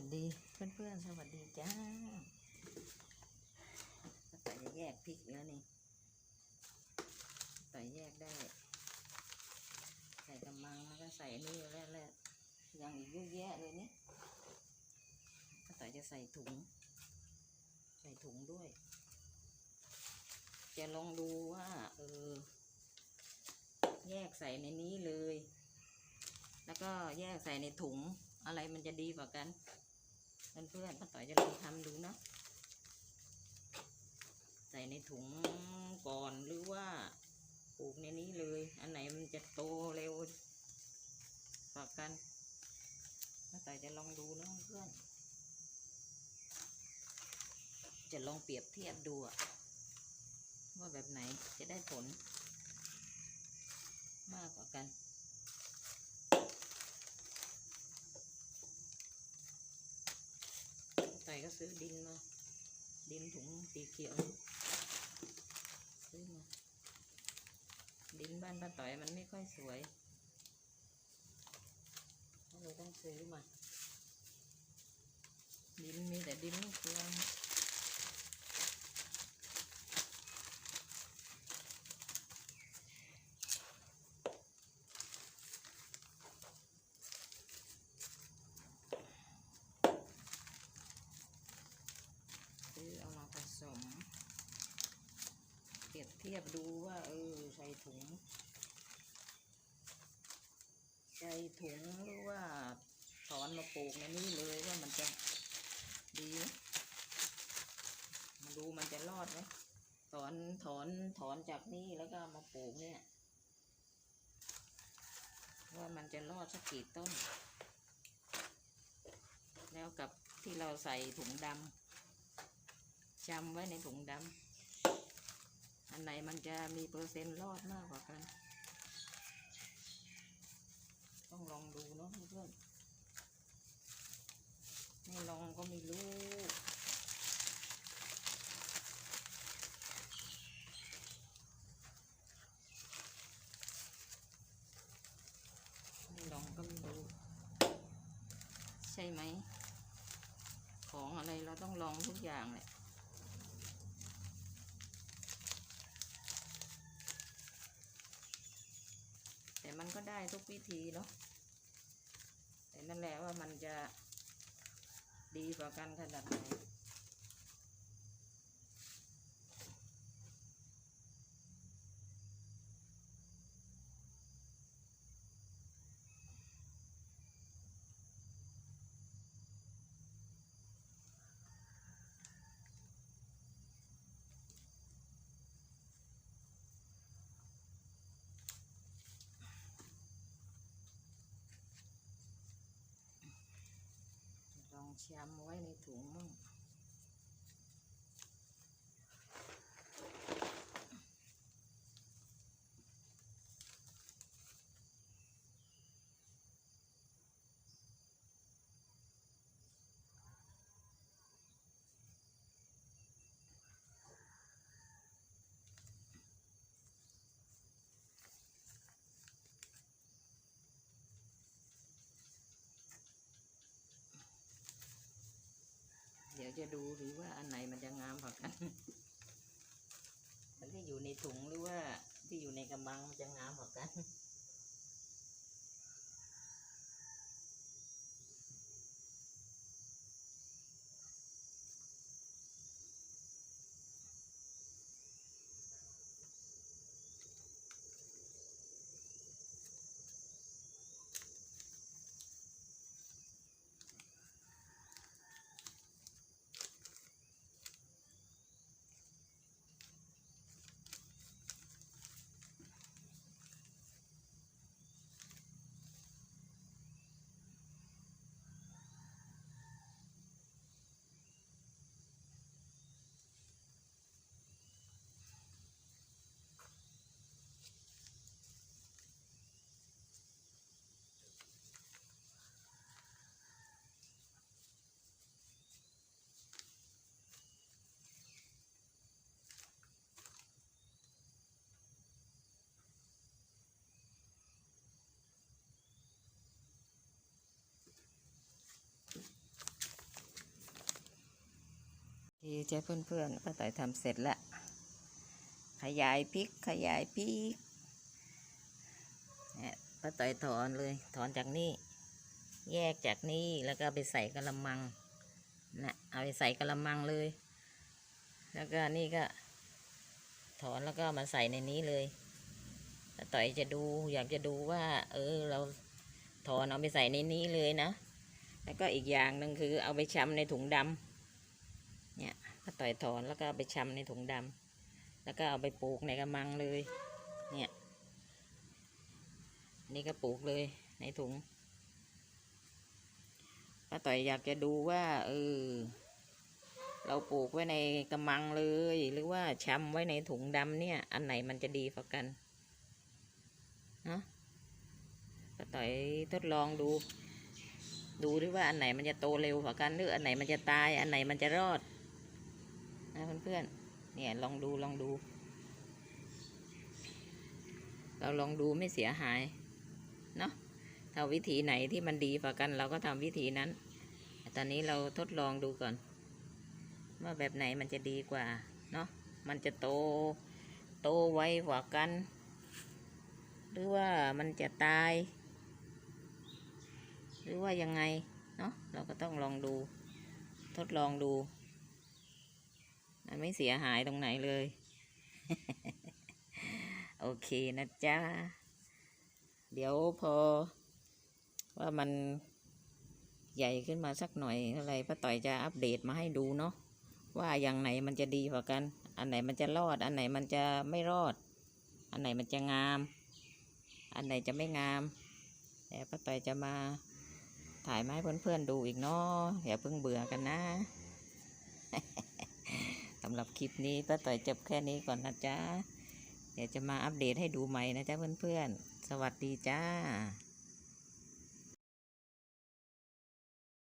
วัสดีเพื่อนๆ สวัสดีจ้าต่อยแยกพริกแล้วนี่ต่อยแยกได้ ใส่กำมังแล้วก็ใส่นี่แล้วแล้วยังอีกเยอะแยะเลยนี่ก็ต่อยจะใส่ถุง ใส่ถุงด้วย จะลองดูว่า เออ แยกใส่ในนี้เลย แล้วก็แยกใส่ในถุงอะไรมันจะดีกว่ากัน เพื่อนๆป้าต่อยจะลองทำดูเนาะใส่ในถุงก่อนหรือว่าปลูกในนี้เลย อันไหนมันจะโตเร็วกว่ากันป้าต่อยจะลองดูเนาะเพื่อน จะลองเปรียบเทียบดูว่าแบบไหนจะได้ผลมากกว่ากัน ต่อย ก็ซื้อดินมา ดินถุงสีเขียว ซื้อมา ดินบ้านป้าต่อยมันไม่ค่อยสวยก็เลยต้องซื้อมา ดินมีแต่ดินเกลือเอามาผสม เปรียบเทียบดูว่า เออ ใส่ถุง ใส่ถุงหรือว่าถอนมาปลูกในนี้เลยว่ามันจะดีไหมมาดูมันจะรอดไหมถอนถอนถอนจากนี่แล้วก็มาปลูกเนี่ย ว่ามันจะรอดสักกี่ต้น แล้วกับที่เราใส่ถุงดำจำไว้ในถุงดำ อันไหนมันจะมีเปอร์เซ็นต์รอดมากกว่ากัน ต้องลองดูเนาะเพื่อนไม่ลองก็ไม่รู้ไม่ลองก็ไม่รู้ใช่ไหม ของอะไรเราต้องลองทุกอย่างแหละ แต่มัน ก็ได้ทุกวิธีเนาะแต่นั่นแหละว่ามันจะดีกว่ากันขนาดไหน ลองชำไว้ในถุงมั่ง ดี๋ยวจะดูหรือว่าอันไหนมันจะงามกว่ากัน มันที่อยู่ในถุงหรือว่าที่อยู่ในกระมังมันจะงามกว่ากัน ดีเจ้เพื่อนๆป้าต่อยทำเสร็จแล้ว ขยายพริกขยายพริกเนี่ยป้าต่อยถอนเลยถอนจากนี่ แยกจากนี่แล้วก็ไปใส่กระมังนะเอาไปใส่กระมังเลย แล้วก็นี่ก็ ถอนแล้วก็มาใส่ในนี้เลยป้าต่อยจะดูอยากจะดูว่า เออเราถอนเอาไปใส่ในนี้เลยนะ แล้วก็อีกอย่างหนึ่งคือเอาไปชำในถุงดำ เนี่ยป้าต่อยถอนแล้วก็เอาไปชำในถุงดำแล้วก็เอาไปปลูกในกระมังเลย เนี่ยนี่ก็ปลูกเลยในถุงป้าต่อยอยากจะดูว่าเออเราปลูกไว้ในกระมังเลย หรือว่าชำไว้ในถุงดำเนี่ย อันไหนมันจะดีกว่ากันเนาะป้าต่อยทดลองดู ดูดิว่าอันไหนมันจะโตเร็วกว่ากันหรืออันไหนมันจะตาย อันไหนมันจะรอด นะเพื่อนๆเนี่ยลองดูลองดู เราลองดูไม่เสียหายเนาะถ้าวิธีไหนที่มันดีกว่ากันเราก็ทำวิธีนั้นแต่ตอนนี้เราทดลองดูก่อน ว่าแบบไหนมันจะดีกว่าเนาะมันจะโตโตไวกว่ากัน หรือว่ามันจะตาย หรือว่ายังไงเนาะเราก็ต้องลองดู ทดลองดู มันไม่เสียหายตรงไหนเลย โอเคนะจ๊ะ เดี๋ยวพอ ว่ามันใหญ่ขึ้นมาสักหน่อยอะไรป้าต่อยจะอัปเดตมาให้ดูเนาะว่าอย่างไหนมันจะดีกว่ากัน อันไหนมันจะรอด อันไหนมันจะไม่รอด อันไหนมันจะงาม อันไหนจะไม่งามแต่ป้าต่อยจะมาถ่ายมาให้เพื่อนๆดูอีกเนาะอย่าเพิ่งเบื่อกันนะ หรับคลิปนี้ป้าต่อยจบแค่นี้ก่อนนะจ๊ะ เดี๋ยวจะมาอัปเดตให้ดูใหม่นะจ๊ะเพื่อนๆ สวัสดีจ้า